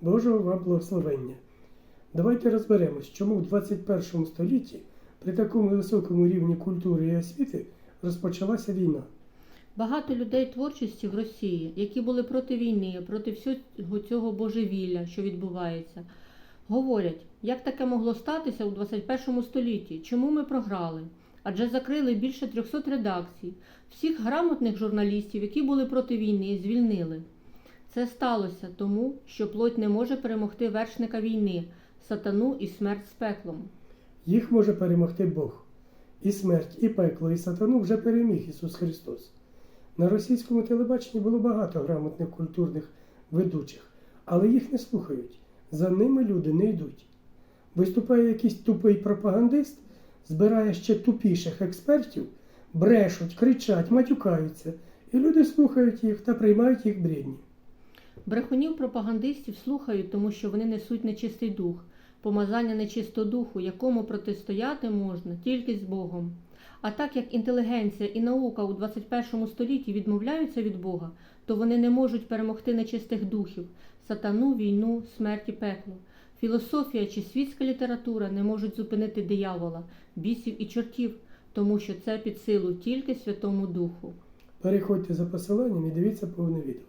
Божого вам благословення. Давайте розберемось, чому в 21 столітті при такому високому рівні культури і освіти розпочалася війна. Багато людей творчості в Росії, які були проти війни, проти всього цього божевілля, що відбувається, говорять, як таке могло статися у 21 столітті, чому ми програли? Адже закрили більше 300 редакцій. Всіх грамотних журналістів, які були проти війни, звільнили. Це сталося тому, що плоть не може перемогти вершника війни, сатану і смерть з пеклом. Їх може перемогти Бог. І смерть, і пекло, і сатану вже переміг Ісус Христос. На російському телебаченні було багато грамотних культурних ведучих, але їх не слухають. За ними люди не йдуть. Виступає якийсь тупий пропагандист, збирає ще тупіших експертів, брешуть, кричать, матюкаються, і люди слухають їх та приймають їх бредні. Брехунів пропагандистів слухають, тому що вони несуть нечистий дух, помазання нечистого духу, якому протистояти можна тільки з Богом. А так як інтелігенція і наука у 21 столітті відмовляються від Бога, то вони не можуть перемогти нечистих духів, сатану, війну, смерть і пекло. Філософія чи світська література не можуть зупинити диявола, бісів і чортів, тому що це під силу тільки Святому Духу. Переходьте за посиланням і дивіться повне відео.